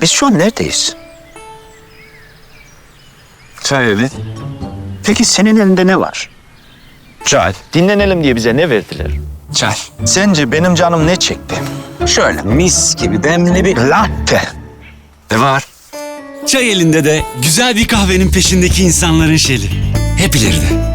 Biz şu an neredeyiz? Çay evi. Peki senin elinde ne var? Çay. Dinlenelim diye bize ne verdiler? Çay. Sence benim canım ne çekti? Şöyle Mis gibi demli bir... latte. Ne var? Çay elinde de güzel bir kahvenin peşindeki insanların şeli. Hep ileride.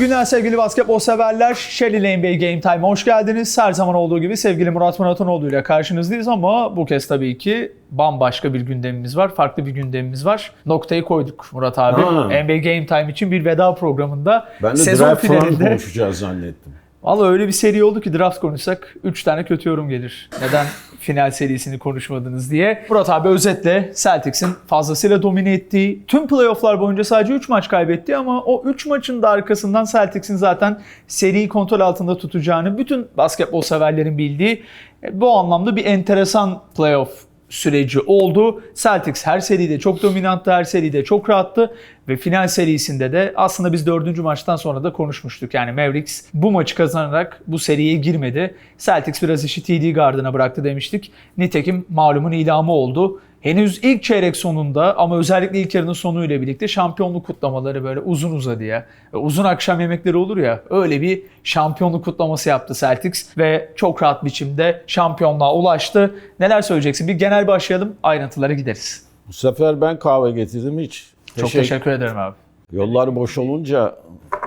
Mutlu günler sevgili basketbol severler. Shelly NBA Game Time'a hoş geldiniz. Her zaman olduğu gibi sevgili Murat Muratanoğlu ile karşınızdayız ama bu kez tabii ki bambaşka bir gündemimiz var. Farklı bir gündemimiz var. Noktayı koyduk Murat abi. Ha. NBA Game Time için bir veda programında Ben de sezon finalinde. konuşacağız zannettim. Valla öyle bir seri oldu ki draft konuşsak 3 tane kötü yorum gelir. Neden final serisini konuşmadınız diye. Murat abi özetle Celtics'in fazlasıyla domine ettiği, tüm playofflar boyunca sadece 3 maç kaybetti ama o 3 maçın da arkasından Celtics'in zaten seriyi kontrol altında tutacağını bütün basketbol severlerin bildiği e, bu anlamda bir enteresan playoff süreci oldu. Celtics her seride çok dominanttı, her seride çok rahattı ve final serisinde de aslında biz dördüncü maçtan sonra da konuşmuştuk. Yani Mavericks bu maçı kazanarak bu seriye girmedi. Celtics biraz işi TD Garden'a bıraktı demiştik. Nitekim malumun ilamı oldu. Henüz ilk çeyrek sonunda ama özellikle ilk yarının sonuyla birlikte şampiyonluk kutlamaları böyle uzun uzadıya, e, uzun akşam yemekleri olur ya öyle bir şampiyonluk kutlaması yaptı Celtics ve çok rahat biçimde şampiyonluğa ulaştı. Neler söyleyeceksin? Bir genel başlayalım ayrıntılara gideriz. Bu sefer ben kahve getirdim hiç. Çok teşekkür ederim abi. Yollar boş olunca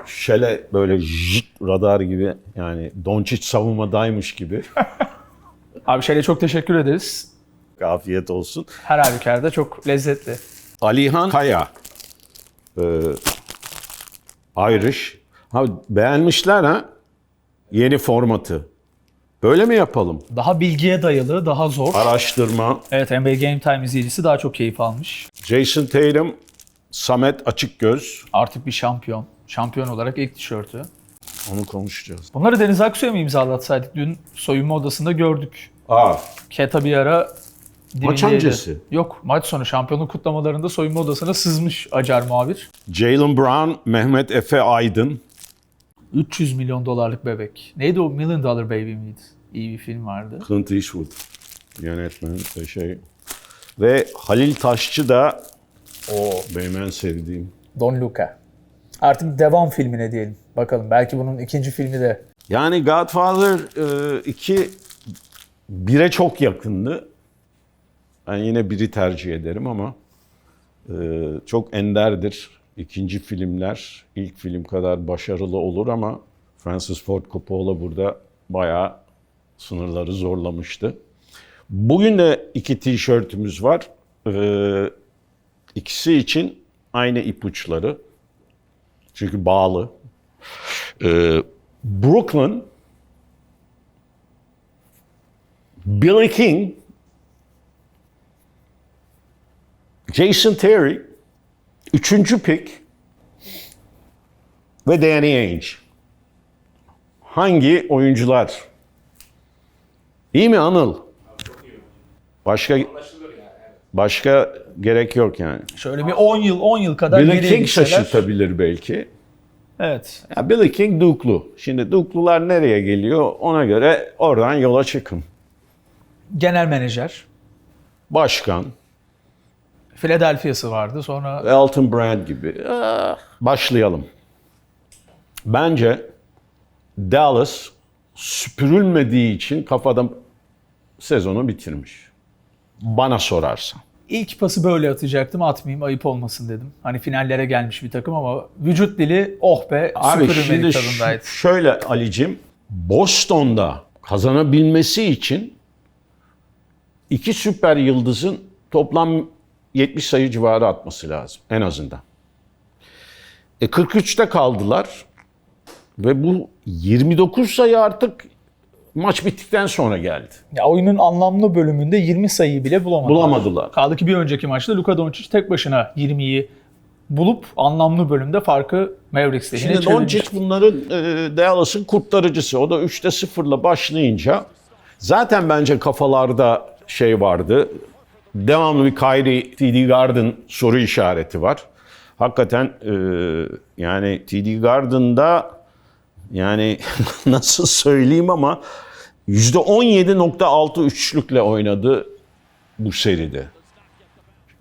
şele böyle jit radar gibi yani Doncic savunmadaymış gibi. Abi şeyle çok teşekkür ederiz. Afiyet olsun. Her halükarda çok lezzetli. Alihan Kaya. Ee, Irish. Ha, beğenmişler ha. Yeni formatı. Böyle mi yapalım? Daha bilgiye dayalı, daha zor. Araştırma. Evet NBA Game Time izleyicisi daha çok keyif almış. Jason Tatum, Samet Açıkgöz. Artık bir şampiyon. Şampiyon olarak ilk tişörtü. Onu konuşacağız. Bunları Deniz Aksu'ya mı imzalatsaydık? Dün soyunma odasında gördük. Aa, Keta bir ara Maç öncesi. Yok maç sonu şampiyonluk kutlamalarında soyunma odasına sızmış Acar muhabir. Jalen Brown, Mehmet Efe Aydın. 300 milyon dolarlık bebek. Neydi o Million Dollar Baby miydi? İyi bir film vardı. Clint Eastwood yönetmen şey. Ve Halil Taşçı da o benim en sevdiğim. Don Luca. Artık devam filmine diyelim. Bakalım belki bunun ikinci filmi de Yani Godfather 2 bire çok yakındı. Ben yine biri tercih ederim ama e, çok enderdir. İkinci filmler ilk film kadar başarılı olur ama Francis Ford Coppola burada bayağı sınırları zorlamıştı. Bugün de iki tişörtümüz var. Ee, ikisi için aynı ipuçları. Çünkü bağlı. Ee, Brooklyn, Billy King, Jason Terry, üçüncü pick ve Danny Ainge. Hangi oyuncular? İyi mi Anıl? Başka başka gerek yok yani. şöyle bir 10 yıl 10 yıl kadar Billy geriye King gitseler. şaşırtabilir belki. Evet. Ya Billy King Duke'lu. Şimdi Duke'lular nereye geliyor ona göre oradan yola çıkın. Genel menajer. Başkan, Philadelphia'sı vardı. Sonra Elton Brand gibi. Ah, Başlayalım. Bence Dallas süpürülmediği için kafada sezonu bitirmiş. Bana sorarsan. ilk pası böyle atacaktım. Atmayayım ayıp olmasın dedim. Hani finallere gelmiş bir takım ama vücut dili oh be Abi şimdi tadındaydı. şöyle Ali'cim, Boston'da kazanabilmesi için iki süper yıldızın toplam 70 sayı civarı atması lazım en azından. E 43'te kaldılar ve bu 29 sayı artık maç bittikten sonra geldi. Ya oyunun anlamlı bölümünde 20 sayıyı bile bulamadılar. Bulamadılar. Kaldı ki bir önceki maçta Luka Doncic tek başına 20'yi bulup anlamlı bölümde farkı Mavericks lehine Şimdi. Doncic bunların e, Dallas'ın kurtarıcısı. O da 3'te 0'la başlayınca zaten bence kafalarda şey vardı. Devamlı bir Kyrie, TD Garden soru işareti var. Hakikaten e, yani TD Garden'da yani nasıl söyleyeyim ama %17.6 üçlükle oynadı bu seride.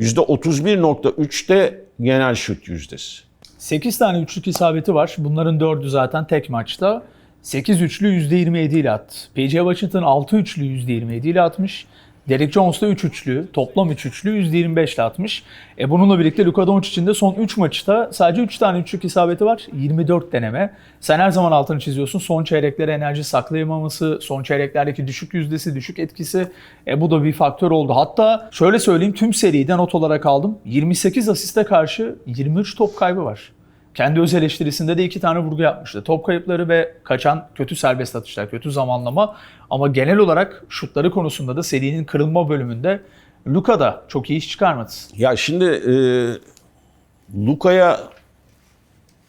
%31.3'te genel şut yüzdesi. 8 tane üçlük isabeti var. Bunların 4'ü zaten tek maçta. 8 üçlü %27 ile attı. P.J. Washington 6 üçlü %27 ile atmış. Derek Jones da 3 üçlü, toplam 3 üçlü %25 ile atmış. E bununla birlikte Luka Doncic'in de son 3 maçta sadece 3 tane üçlük isabeti var. 24 deneme. Sen her zaman altını çiziyorsun. Son çeyreklere enerji saklayamaması, son çeyreklerdeki düşük yüzdesi, düşük etkisi. E bu da bir faktör oldu. Hatta şöyle söyleyeyim tüm seride not olarak aldım. 28 asiste karşı 23 top kaybı var. Kendi öz eleştirisinde de iki tane vurgu yapmıştı. Top kayıpları ve kaçan kötü serbest atışlar, kötü zamanlama. Ama genel olarak şutları konusunda da serinin kırılma bölümünde Luka da çok iyi iş çıkarmadı. Ya şimdi e, Luka'ya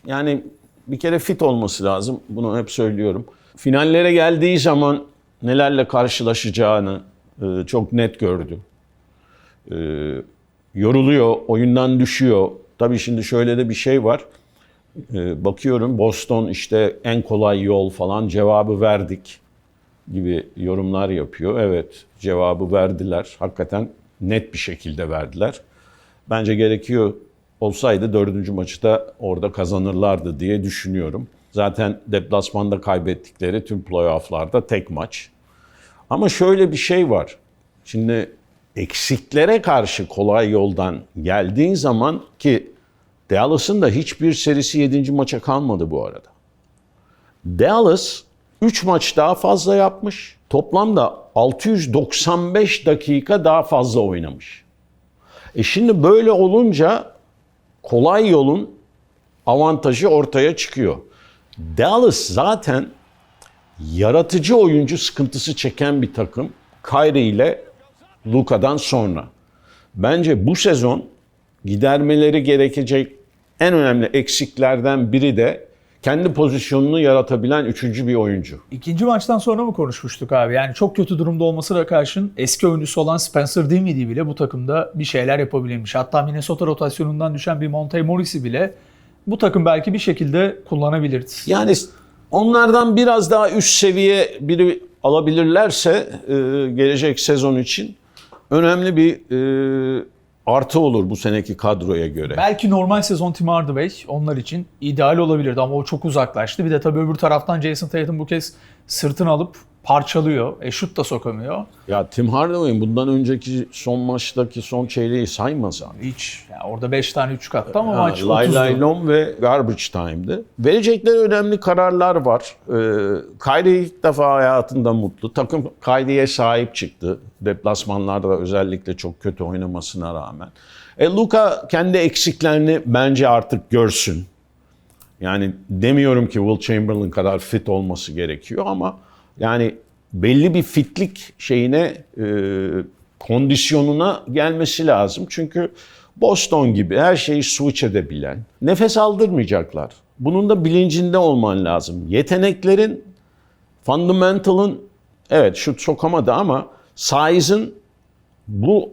yani bir kere fit olması lazım. Bunu hep söylüyorum. Finallere geldiği zaman nelerle karşılaşacağını e, çok net gördü. E, yoruluyor, oyundan düşüyor. Tabii şimdi şöyle de bir şey var. E, bakıyorum Boston işte en kolay yol falan cevabı verdik gibi yorumlar yapıyor. Evet cevabı verdiler. Hakikaten net bir şekilde verdiler. Bence gerekiyor olsaydı dördüncü maçı da orada kazanırlardı diye düşünüyorum. Zaten deplasmanda kaybettikleri tüm playofflarda tek maç. Ama şöyle bir şey var. Şimdi eksiklere karşı kolay yoldan geldiğin zaman ki Dallas'ın da hiçbir serisi 7. maça kalmadı bu arada. Dallas 3 maç daha fazla yapmış. Toplamda 695 dakika daha fazla oynamış. E şimdi böyle olunca kolay yolun avantajı ortaya çıkıyor. Dallas zaten yaratıcı oyuncu sıkıntısı çeken bir takım. Kyrie ile Luka'dan sonra. Bence bu sezon gidermeleri gerekecek en önemli eksiklerden biri de kendi pozisyonunu yaratabilen üçüncü bir oyuncu. İkinci maçtan sonra mı konuşmuştuk abi? Yani çok kötü durumda olmasına karşın eski oyuncusu olan Spencer Dinwiddie bile bu takımda bir şeyler yapabilmiş. Hatta Minnesota rotasyonundan düşen bir Monte Morris'i bile bu takım belki bir şekilde kullanabilirdi. Yani onlardan biraz daha üst seviye biri alabilirlerse e, gelecek sezon için önemli bir e, artı olur bu seneki kadroya göre. Belki normal sezon Tim Hardaway onlar için ideal olabilirdi ama o çok uzaklaştı. Bir de tabii öbür taraftan Jason Tatum bu kez sırtını alıp parçalıyor. E şut da sokamıyor. Ya Tim Hardaway'in bundan önceki son maçtaki son çeyreği saymaz abi. Hiç. Yani orada 5 tane 3 kattı ama Ha, maç Lay 30'du. Lay Lom ve Garbage Time'dı. Verecekleri önemli kararlar var. Ee, Kyrie ilk defa hayatında mutlu. Takım Kyrie'ye sahip çıktı. Deplasmanlarda özellikle çok kötü oynamasına rağmen. E, Luka kendi eksiklerini bence artık görsün. Yani demiyorum ki Will Chamberlain kadar fit olması gerekiyor ama yani belli bir fitlik şeyine e, kondisyonuna gelmesi lazım. Çünkü Boston gibi her şeyi switch edebilen, nefes aldırmayacaklar. Bunun da bilincinde olman lazım. Yeteneklerin, fundamental'ın evet şut sokamadı ama size'ın bu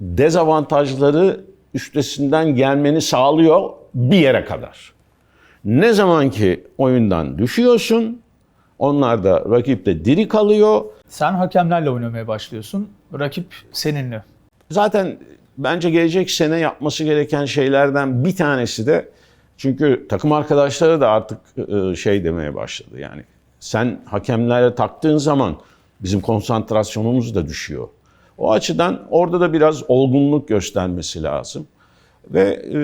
dezavantajları üstesinden gelmeni sağlıyor bir yere kadar. Ne zaman ki oyundan düşüyorsun, onlar da rakip de diri kalıyor. Sen hakemlerle oynamaya başlıyorsun. Rakip seninle. Zaten bence gelecek sene yapması gereken şeylerden bir tanesi de çünkü takım arkadaşları da artık e, şey demeye başladı yani. Sen hakemlere taktığın zaman bizim konsantrasyonumuz da düşüyor. O açıdan orada da biraz olgunluk göstermesi lazım. Ve e,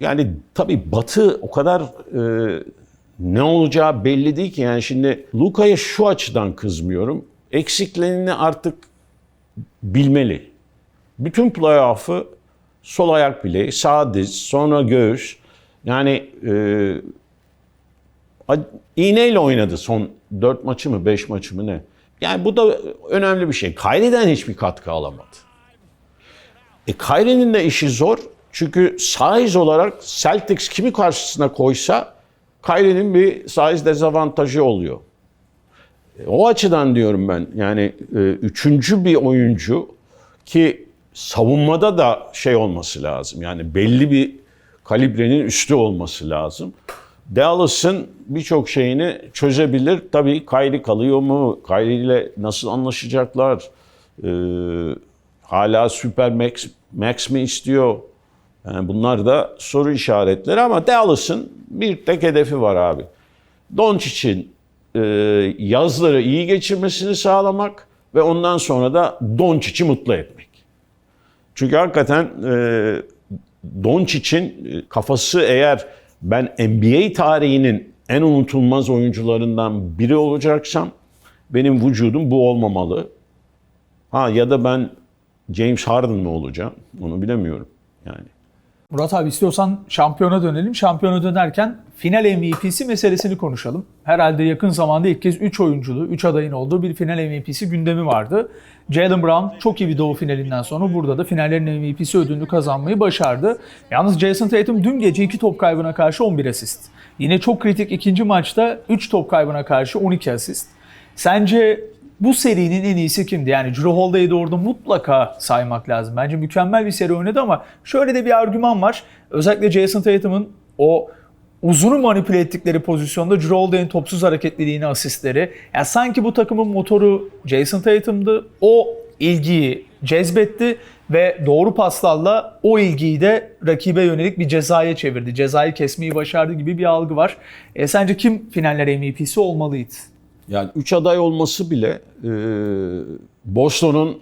yani tabii Batı o kadar e, ne olacağı belli değil ki. Yani şimdi Luka'ya şu açıdan kızmıyorum. Eksiklerini artık bilmeli. Bütün playoff'ı sol ayak bileği, sağ diz, sonra göğüs. Yani e, iğneyle oynadı son 4 maçı mı 5 maçı mı ne? Yani bu da önemli bir şey. Kyrie'den hiçbir katkı alamadı. E Kyrie'nin de işi zor. Çünkü size olarak Celtics kimi karşısına koysa Kyrie'nin bir size dezavantajı oluyor. E, O açıdan diyorum ben yani e, üçüncü bir oyuncu ki savunmada da şey olması lazım. Yani belli bir kalibrenin üstü olması lazım. Dallas'ın birçok şeyini çözebilir. Tabii Kyrie kalıyor mu? Kyrie ile nasıl anlaşacaklar? Ee, hala Super Max, Max mi istiyor? Yani bunlar da soru işaretleri ama Dallas'ın bir tek hedefi var abi. Doncic'in e, yazları iyi geçirmesini sağlamak ve ondan sonra da Doncic'i mutlu etmek. Çünkü hakikaten e, Doncic'in e, kafası eğer ben NBA tarihinin en unutulmaz oyuncularından biri olacaksam benim vücudum bu olmamalı. Ha ya da ben James Harden mı olacağım onu bilemiyorum yani. Murat abi istiyorsan şampiyona dönelim. Şampiyona dönerken final MVP'si meselesini konuşalım. Herhalde yakın zamanda ilk kez 3 oyunculu, 3 adayın olduğu bir final MVP'si gündemi vardı. Jalen Brown çok iyi bir doğu finalinden sonra burada da finallerin MVP'si ödülünü kazanmayı başardı. Yalnız Jason Tatum dün gece 2 top kaybına karşı 11 asist. Yine çok kritik ikinci maçta 3 top kaybına karşı 12 asist. Sence bu serinin en iyisi kimdi? Yani Drew Holiday'i de mutlaka saymak lazım. Bence mükemmel bir seri oynadı ama şöyle de bir argüman var. Özellikle Jason Tatum'un o uzunu manipüle ettikleri pozisyonda Drew Holiday'in topsuz hareketliliğini, asistleri. Yani sanki bu takımın motoru Jason Tatum'dı. O ilgiyi cezbetti ve doğru paslarla o ilgiyi de rakibe yönelik bir cezaya çevirdi. Cezayı kesmeyi başardı gibi bir algı var. E, sence kim finaller MVP'si olmalıydı? Yani üç aday olması bile e, Boston'un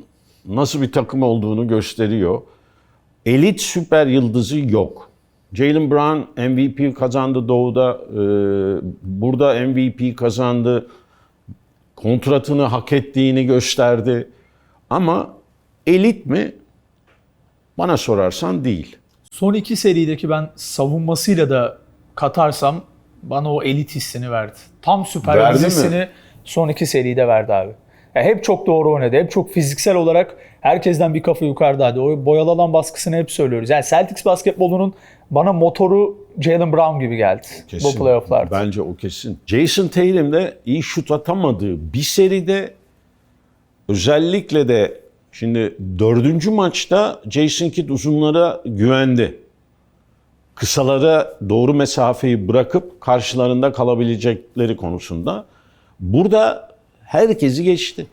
nasıl bir takım olduğunu gösteriyor. Elit süper yıldızı yok. Jalen Brown MVP kazandı Doğu'da. e, burada MVP kazandı. Kontratını hak ettiğini gösterdi. Ama elit mi? Bana sorarsan değil. Son iki serideki ben savunmasıyla da katarsam bana o elit hissini verdi. Tam süper Verdi yıldız mi? hissini son iki seride verdi abi. Ya hep çok doğru oynadı. Hep çok fiziksel olarak herkesten bir kafa yukarıdaydı. O boyalı alan baskısını hep söylüyoruz. Yani Celtics basketbolunun bana motoru Jalen Brown gibi geldi bu playofflarda. Bence o kesin. Jason Tatum de iyi şut atamadığı bir seride özellikle de şimdi dördüncü maçta Jason Kidd uzunlara güvendi. Kısalara doğru mesafeyi bırakıp karşılarında kalabilecekleri konusunda. Burada herkesi geçti.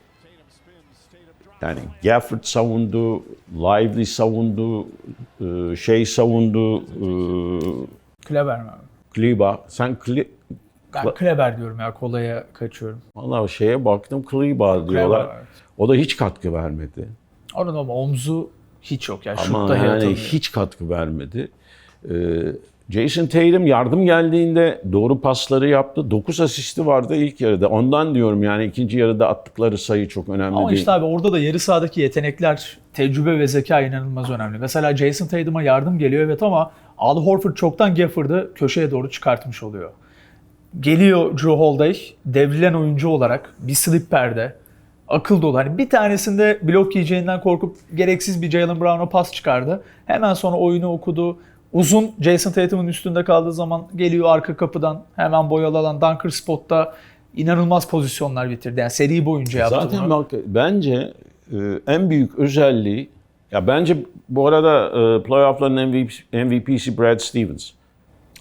Yani Gafford savundu, Lively savundu, e, şey savundu, e, Kleber mi? Kliba. Sen Kli... Ben Kleber diyorum ya kolaya kaçıyorum. Vallahi şeye baktım Kliba diyorlar. Kleber, evet. O da hiç katkı vermedi. Onun ama omzu hiç yok ya. Ama yani hiç katkı vermedi. Ee, Jason Tatum yardım geldiğinde doğru pasları yaptı. 9 asisti vardı ilk yarıda. Ondan diyorum yani ikinci yarıda attıkları sayı çok önemli Ama değil. işte abi orada da yarı sahadaki yetenekler, tecrübe ve zeka inanılmaz önemli. Mesela Jason Tatum'a yardım geliyor evet ama Al Horford çoktan Gafford'ı köşeye doğru çıkartmış oluyor. Geliyor Drew Holiday, devrilen oyuncu olarak bir slip perde, akıl dolu. Hani bir tanesinde blok yiyeceğinden korkup gereksiz bir Jalen Brown'a pas çıkardı. Hemen sonra oyunu okudu. Uzun Jason Tatum'un üstünde kaldığı zaman geliyor arka kapıdan hemen boyalı alan dunker spotta inanılmaz pozisyonlar bitirdi. Yani seri boyunca yaptı Zaten bunu. bak bence e, en büyük özelliği ya bence bu arada e, playoff'ların MVP, MVP'si Brad Stevens.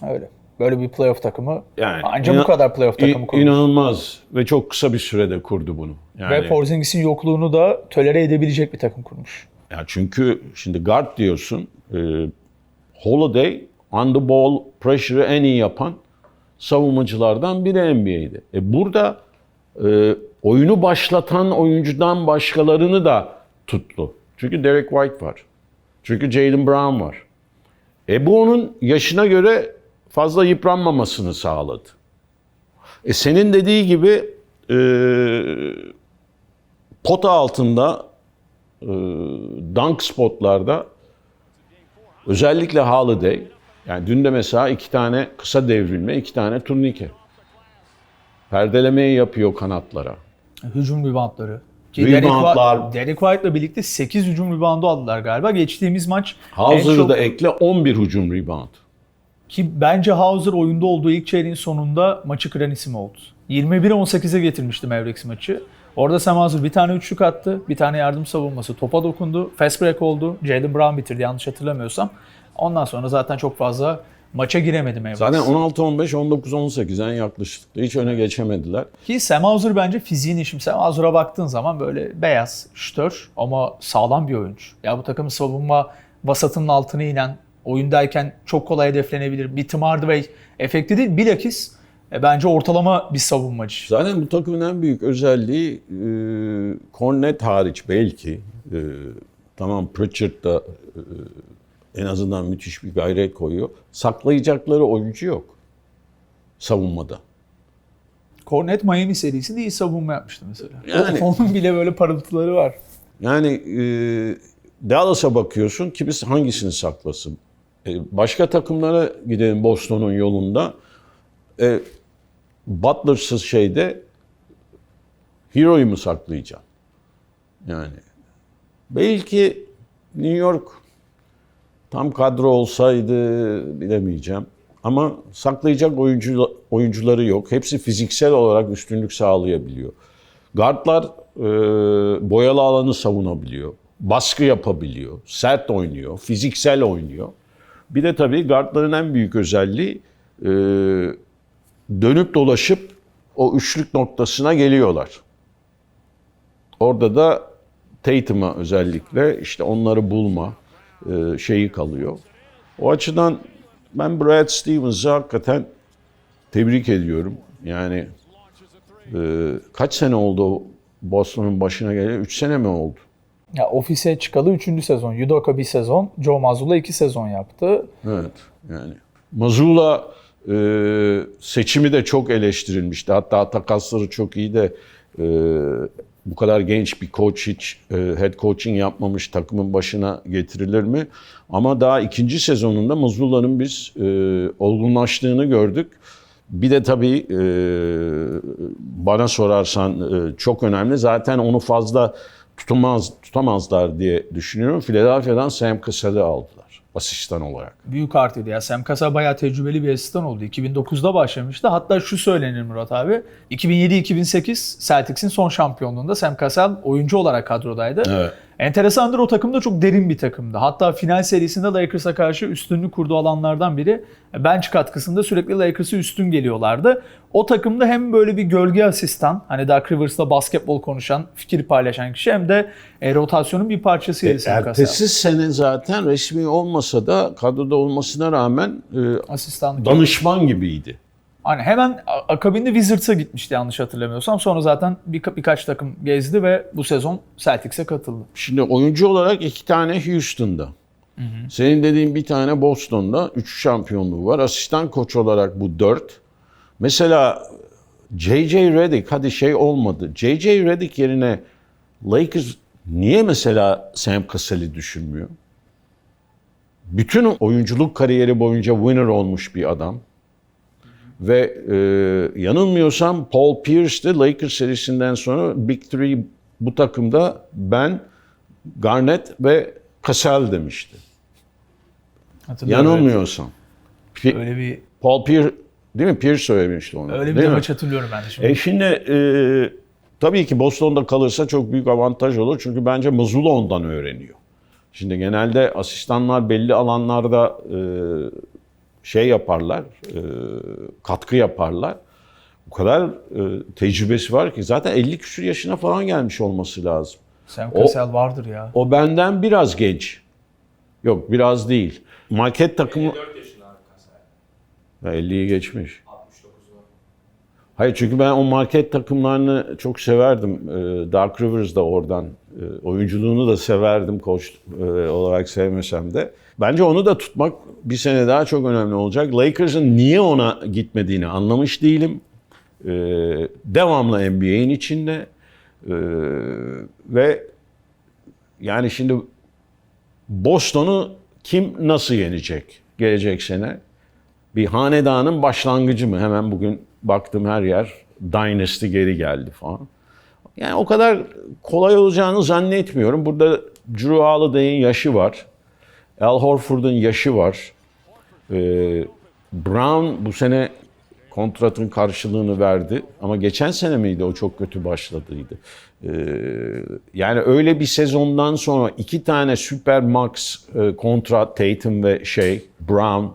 Öyle. Böyle bir playoff takımı. Yani Ancak inan- bu kadar playoff takımı kurmuş. İnanılmaz ve çok kısa bir sürede kurdu bunu. Yani, Ve Porzingis'in yokluğunu da tolere edebilecek bir takım kurmuş. Ya çünkü şimdi guard diyorsun. Holiday on the ball pressure'ı en iyi yapan savunmacılardan biri NBA'de. E burada e, oyunu başlatan oyuncudan başkalarını da tuttu. Çünkü Derek White var. Çünkü Jalen Brown var. E bu onun yaşına göre fazla yıpranmamasını sağladı. E senin dediği gibi e, pota altında e, dunk spotlarda özellikle Holiday yani dün de mesela iki tane kısa devrilme, iki tane turnike. Perdelemeyi yapıyor kanatlara. Hücum Derek, Reboundlar. White, Derek White'la birlikte 8 hücum reboundu aldılar galiba. Geçtiğimiz maç Hauser'ı çok- da ekle 11 hücum rebound. Ki bence Hauser oyunda olduğu ilk çeyreğin sonunda maçı kıran isim oldu. 21-18'e getirmişti Mavericks maçı. Orada Sam Hauser bir tane üçlük attı, bir tane yardım savunması topa dokundu, fast break oldu. Jalen Brown bitirdi yanlış hatırlamıyorsam. Ondan sonra zaten çok fazla maça giremedi Mavericks. Zaten 16-15, 19-18 en yaklaşıklı. Hiç öne geçemediler. Ki Sam Hauser bence fiziğin işim. Sam Hauser'a baktığın zaman böyle beyaz, ştör ama sağlam bir oyuncu. Ya bu takım savunma vasatının altına inen, oyundayken çok kolay hedeflenebilir. Bir Tim Hardaway efekti değil, bilakis e, bence ortalama bir savunmacı. Zaten bu takımın en büyük özelliği e, Cornet hariç belki e, tamam Pritchard da e, en azından müthiş bir gayret koyuyor. Saklayacakları oyuncu yok savunmada. Cornet Miami serisinde iyi savunma yapmıştı mesela. Yani- Onun bile böyle parıltıları var. Yani e, Dallas'a bakıyorsun kimisi hangisini saklasın? E, başka takımlara gidelim Boston'un yolunda. E, Butler'sız şeyde Hero'yu mu saklayacaksın? Yani belki New York tam kadro olsaydı bilemeyeceğim. Ama saklayacak oyuncu, oyuncuları yok. Hepsi fiziksel olarak üstünlük sağlayabiliyor. Guardlar e, boyalı alanı savunabiliyor. Baskı yapabiliyor. Sert oynuyor. Fiziksel oynuyor. Bir de tabii guardların en büyük özelliği e, dönüp dolaşıp o üçlük noktasına geliyorlar. Orada da Tatum'a özellikle işte onları bulma e, şeyi kalıyor. O açıdan ben Brad Stevens'ı hakikaten tebrik ediyorum. Yani e, kaç sene oldu Boston'un başına geleli? 3 sene mi oldu? Ya ofise çıkalı 3. sezon. Yudoka bir sezon. Joe Mazzulla 2 sezon yaptı. Evet yani. Mazula e, seçimi de çok eleştirilmişti. Hatta takasları çok iyi de e, bu kadar genç bir coach hiç e, head coaching yapmamış takımın başına getirilir mi? Ama daha ikinci sezonunda Mazula'nın biz e, olgunlaştığını gördük. Bir de tabii e, bana sorarsan e, çok önemli. Zaten onu fazla tutamaz tutamazlar diye düşünüyorum. Philadelphia'dan Sam Cassell'i aldılar asistan olarak. Büyük artıydı ya. Sam Cassell bayağı tecrübeli bir asistan oldu. 2009'da başlamıştı. Hatta şu söylenir Murat abi. 2007-2008 Celtics'in son şampiyonluğunda Sam Cassell oyuncu olarak kadrodaydı. Evet. Enteresandır o takım da çok derin bir takımdı. Hatta final serisinde Lakers'a karşı üstünlük kurduğu alanlardan biri. Bench katkısında sürekli Lakers'ı üstün geliyorlardı. O takımda hem böyle bir gölge asistan, hani Doug Rivers'la basketbol konuşan, fikir paylaşan kişi hem de e, rotasyonun bir parçasıydı Cassell. Ertesi sene zaten resmi olmasa da kadroda olmasına rağmen e, Asistanlık. danışman gibiydi. Hani hemen akabinde Wizards'a gitmişti yanlış hatırlamıyorsam. Sonra zaten bir, birkaç takım gezdi ve bu sezon Celtics'e katıldı. Şimdi oyuncu olarak iki tane Houston'da. Senin dediğin bir tane Boston'da. Üç şampiyonluğu var. Asistan koç olarak bu dört. Mesela J.J. Redick hadi şey olmadı. J.J. Redick yerine Lakers niye mesela Sam Cassell'i düşünmüyor? Bütün oyunculuk kariyeri boyunca winner olmuş bir adam. Ve e, yanılmıyorsam Paul Pierce de Lakers serisinden sonra Big Three bu takımda ben, Garnett ve Cassell demişti. Yanılmıyorsam. Pi- Öyle bir Paul Pierce, değil mi? Pierce söylemişti onu. öyle bir değil maç hatırlıyorum ben de şimdi. E şimdi e, tabii ki Boston'da kalırsa çok büyük avantaj olur. Çünkü bence Mazula ondan öğreniyor. Şimdi genelde asistanlar belli alanlarda e, şey yaparlar, e, katkı yaparlar. O kadar e, tecrübesi var ki zaten 50 küsur yaşına falan gelmiş olması lazım. Sam Cassell vardır ya. O benden biraz genç. Yok biraz değil. Market takımı... 54 yaşında 50'yi geçmiş. Hayır çünkü ben o market takımlarını çok severdim. Ee, Dark Rivers da oradan. E, oyunculuğunu da severdim koç e, olarak sevmesem de. Bence onu da tutmak bir sene daha çok önemli olacak. Lakers'ın niye ona gitmediğini anlamış değilim. Ee, devamlı NBA'in içinde. Ve yani şimdi Boston'u kim nasıl yenecek gelecek sene? Bir hanedanın başlangıcı mı? Hemen bugün baktım her yer Dynasty geri geldi falan. Yani o kadar kolay olacağını zannetmiyorum. Burada Drew Holiday'in yaşı var. Al Horford'un yaşı var. Ee, Brown bu sene kontratın karşılığını verdi. Ama geçen sene miydi o çok kötü başladıydı. Ee, yani öyle bir sezondan sonra iki tane süper max e, kontrat Tatum ve şey Brown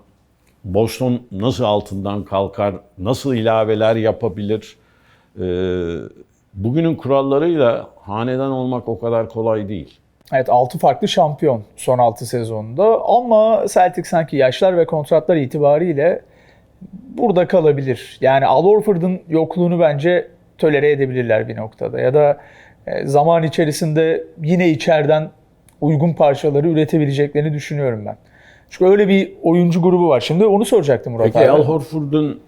Boston nasıl altından kalkar, nasıl ilaveler yapabilir? Ee, bugünün kurallarıyla hanedan olmak o kadar kolay değil. Evet 6 farklı şampiyon son 6 sezonda ama Celtic sanki yaşlar ve kontratlar itibariyle burada kalabilir. Yani Al Horford'un yokluğunu bence tolere edebilirler bir noktada ya da e, zaman içerisinde yine içeriden uygun parçaları üretebileceklerini düşünüyorum ben. Çünkü öyle bir oyuncu grubu var. Şimdi onu soracaktım Murat Peki abi. Al Horford'un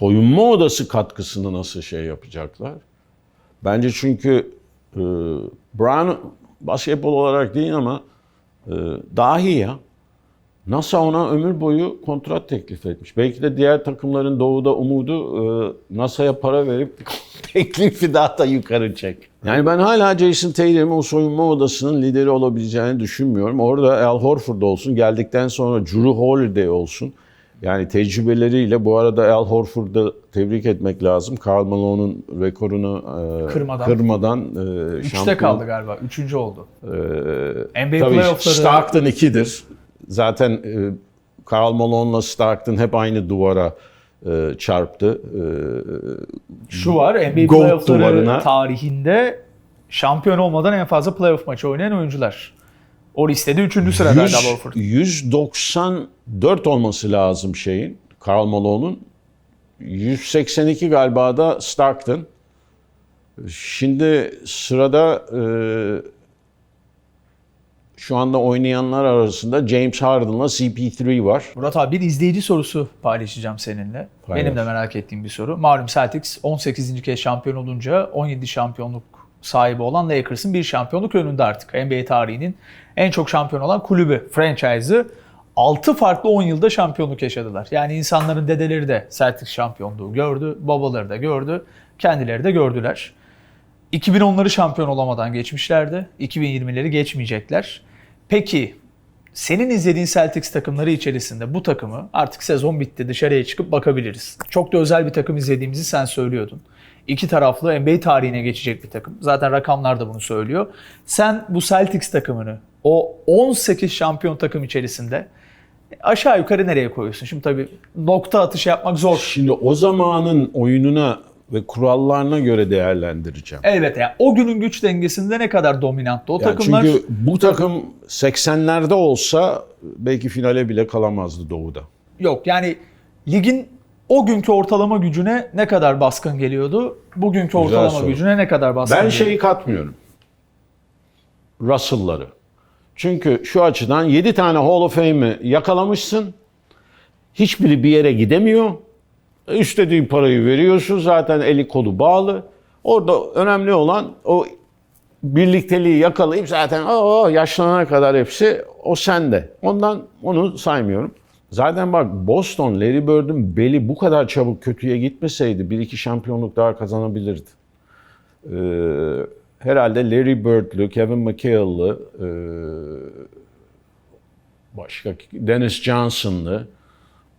soyunma odası katkısını nasıl şey yapacaklar? Bence çünkü e, Brown basketbol olarak değil ama e, dahi ya. NASA ona ömür boyu kontrat teklif etmiş. Belki de diğer takımların doğuda umudu e, NASA'ya para verip teklifi daha da yukarı çek. Yani ben hala Jason Tatum'un o soyunma odasının lideri olabileceğini düşünmüyorum. Orada Al Horford olsun, geldikten sonra Drew Holiday olsun. Yani tecrübeleriyle bu arada Al Horford'u tebrik etmek lazım. Karl Malone'un rekorunu e, Kırmadan. kırmadan e, Üçte şampiyon- kaldı galiba. Üçüncü oldu. ee, NBA tabii playoff'ları- Stark'tan ikidir. Zaten e, Karl Malone'la Stark'tan hep aynı duvara e, çarptı. E, Şu var NBA playoff'ları tarihinde şampiyon olmadan en fazla playoff maçı oynayan oyuncular. O listede 3. sıradaydı 100, Al Horford. 194 olması lazım şeyin, Karl Malone'un. 182 galiba da Stark'tan. Şimdi sırada e, şu anda oynayanlar arasında James Harden'la CP3 var. Murat abi bir izleyici sorusu paylaşacağım seninle. Paylaş. Benim de merak ettiğim bir soru. Malum Celtics 18. kez şampiyon olunca 17 şampiyonluk sahibi olan Lakers'ın bir şampiyonluk önünde artık. NBA tarihinin en çok şampiyon olan kulübü, franchise'ı 6 farklı 10 yılda şampiyonluk yaşadılar. Yani insanların dedeleri de Celtics şampiyonluğu gördü, babaları da gördü, kendileri de gördüler. 2010'ları şampiyon olamadan geçmişlerdi. 2020'leri geçmeyecekler. Peki senin izlediğin Celtics takımları içerisinde bu takımı artık sezon bitti dışarıya çıkıp bakabiliriz. Çok da özel bir takım izlediğimizi sen söylüyordun. İki taraflı NBA tarihine geçecek bir takım. Zaten rakamlar da bunu söylüyor. Sen bu Celtics takımını o 18 şampiyon takım içerisinde aşağı yukarı nereye koyuyorsun? Şimdi tabii nokta atışı yapmak zor. Şimdi o zamanın oyununa ve kurallarına göre değerlendireceğim. Elbette yani o günün güç dengesinde ne kadar dominanttı o Yani takımlar. Çünkü bu takım 80'lerde olsa belki finale bile kalamazdı Doğu'da. Yok yani ligin o günkü ortalama gücüne ne kadar baskın geliyordu? Bugünkü ortalama soru. gücüne ne kadar baskın Ben geliyordu? şeyi katmıyorum. Russell'ları. Çünkü şu açıdan 7 tane Hall of Fame'i yakalamışsın. Hiçbiri bir yere gidemiyor. İstediğin parayı veriyorsun. Zaten eli kolu bağlı. Orada önemli olan o birlikteliği yakalayıp zaten o yaşlanana kadar hepsi o sende. Ondan onu saymıyorum. Zaten bak Boston, Larry Bird'ün beli bu kadar çabuk kötüye gitmeseydi bir iki şampiyonluk daha kazanabilirdi. Ee, herhalde Larry Bird'lü, Kevin McHale'lı, e, başka Dennis Johnson'lı,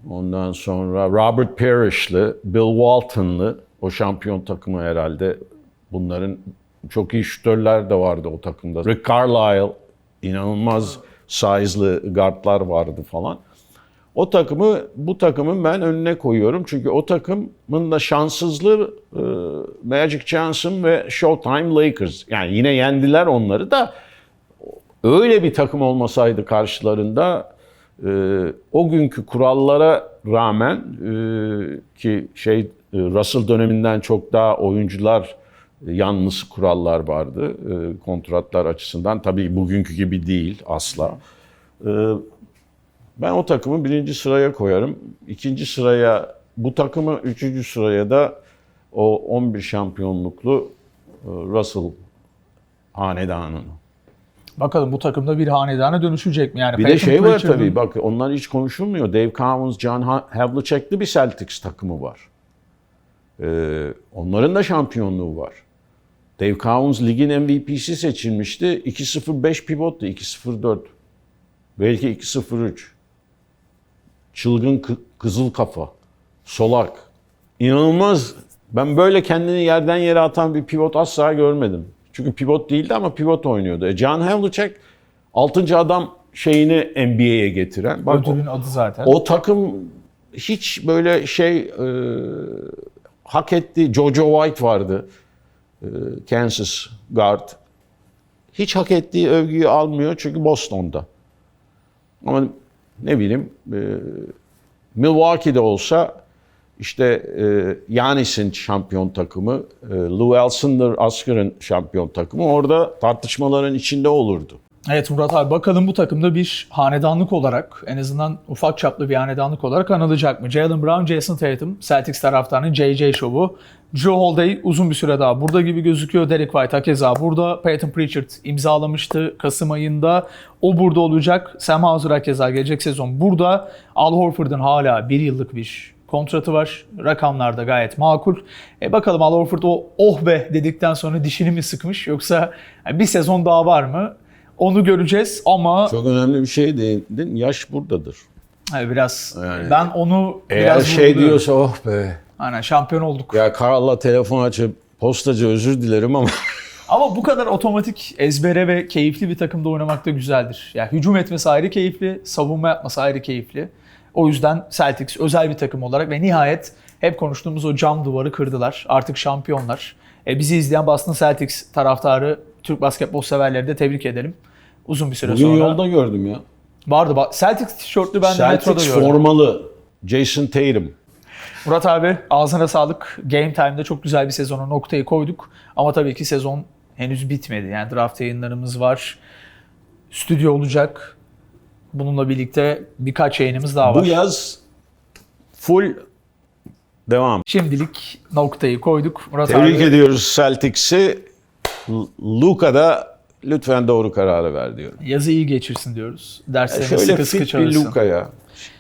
ondan sonra Robert Parrish'lı, Bill Walton'lı o şampiyon takımı herhalde bunların çok iyi şütörler de vardı o takımda. Rick Carlisle, inanılmaz size'lı guardlar vardı falan. O takımı bu takımın ben önüne koyuyorum. Çünkü o takımın da şanssızlığı e, Magic Johnson ve Showtime Lakers. Yani yine yendiler onları da öyle bir takım olmasaydı karşılarında e, o günkü kurallara rağmen e, ki şey e, Russell döneminden çok daha oyuncular e, yanlısı kurallar vardı e, kontratlar açısından. Tabii bugünkü gibi değil asla. E, ben o takımı birinci sıraya koyarım. İkinci sıraya bu takımı, üçüncü sıraya da o 11 şampiyonluklu e, Russell hanedanını. Bakalım bu takımda bir hanedana dönüşecek mi? Yani Bir de Peyton şey var Pritchard'ın- tabii bak onlar hiç konuşulmuyor. Dave Cowens, John Ha- Havlicek'li bir Celtics takımı var. Ee, onların da şampiyonluğu var. Dave Cowens ligin MVP'si seçilmişti. 2-0-5 pivottu. 2-0-4. Belki 2-0-3. Çılgın kı- kızıl kafa. Solak. İnanılmaz. Ben böyle kendini yerden yere atan bir pivot asla görmedim. Çünkü pivot değildi ama pivot oynuyordu. E, John Havlicek 6. adam şeyini NBA'ye getiren. Bak, Ödülün adı zaten. o takım hiç böyle şey e, hak etti. Jojo White vardı. E, Kansas guard. Hiç hak ettiği övgüyü almıyor çünkü Boston'da. Ama ne bileyim e, Milwaukee'de olsa işte e, Yanis'in şampiyon takımı, e, Lou Alcindor Asker'ın şampiyon takımı orada tartışmaların içinde olurdu. Evet Murat abi bakalım bu takımda bir hanedanlık olarak en azından ufak çaplı bir hanedanlık olarak anılacak mı? Jalen Brown, Jason Tatum, Celtics taraftarının JJ şovu. Joe Holiday uzun bir süre daha burada gibi gözüküyor. Derek White hakeza burada. Peyton Pritchard imzalamıştı Kasım ayında. O burada olacak. Sam Hauser hakeza gelecek sezon burada. Al Horford'un hala bir yıllık bir kontratı var. Rakamlar da gayet makul. E bakalım Al Horford o oh be dedikten sonra dişini mi sıkmış yoksa bir sezon daha var mı? Onu göreceğiz ama Çok önemli bir şey değindin. Yaş buradadır. e, biraz Yani- ben onu Eğer biraz şey vurguluyorum. diyorsa oh be. Aynen şampiyon olduk. Ya Karl'la telefon açıp postacı özür dilerim ama Ama bu kadar otomatik ezbere ve keyifli bir takımda oynamak da güzeldir. Yani hücum etmesi ayrı keyifli, savunma yapması ayrı keyifli. O yüzden Celtics özel bir takım olarak ve nihayet hep konuştuğumuz o cam duvarı kırdılar. Artık şampiyonlar. E, bizi izleyen Boston Celtics taraftarı, Türk basketbol severleri de tebrik edelim. Uzun bir süre bugün sonra. yolda gördüm ya. Vardı. bak- Celtics tişörtlü ben de metroda Celtics gördüm. formalı. Jason Tatum. Murat abi ağzına sağlık. Game Time'da çok güzel bir sezona noktayı koyduk. Ama tabii ki sezon henüz bitmedi. Yani draft yayınlarımız var. Stüdyo olacak. Bununla birlikte birkaç yayınımız daha var. Bu yaz full devam. Şimdilik noktayı koyduk. Murat Tebrik abi ediyoruz Celtics'i. Luka da lütfen doğru kararı ver diyorum. yazı iyi geçirsin diyoruz. Derslerini Şöyle sıkı sıkı çalışsın. Luka ya.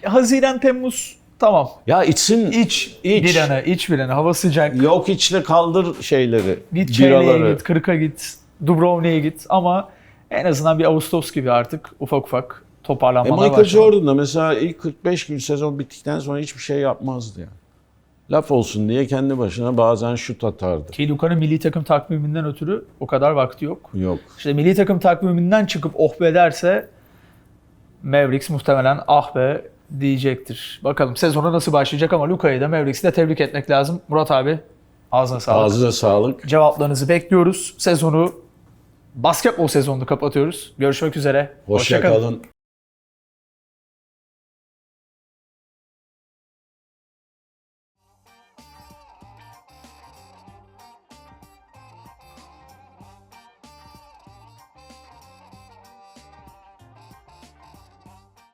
Haziran, Temmuz tamam. Ya içsin İç, İç. bir ana, iç bir ana. Hava sıcak. yok içle kaldır şeyleri. Git biraları. git, Kırk'a git, Dubrovnik'e git ama en azından bir Ağustos gibi artık ufak ufak E toparlanmalar Michael başladı. Jordan da mesela ilk 45 gün sezon bittikten sonra hiçbir şey yapmazdı ya. Laf olsun diye kendi başına bazen şut atardı. Ki Luka'nın milli takım takviminden ötürü o kadar vakti yok. Yok. İşte milli takım takviminden çıkıp oh be derse Mavericks muhtemelen ah be diyecektir. Bakalım sezona nasıl başlayacak ama Luka'yı da Mavericks'i de tebrik etmek lazım. Murat abi ağzına sağlık. Ağzına sağlık. Cevaplarınızı bekliyoruz. Sezonu basketbol sezonunu kapatıyoruz. Görüşmek üzere. Hoşça kalın.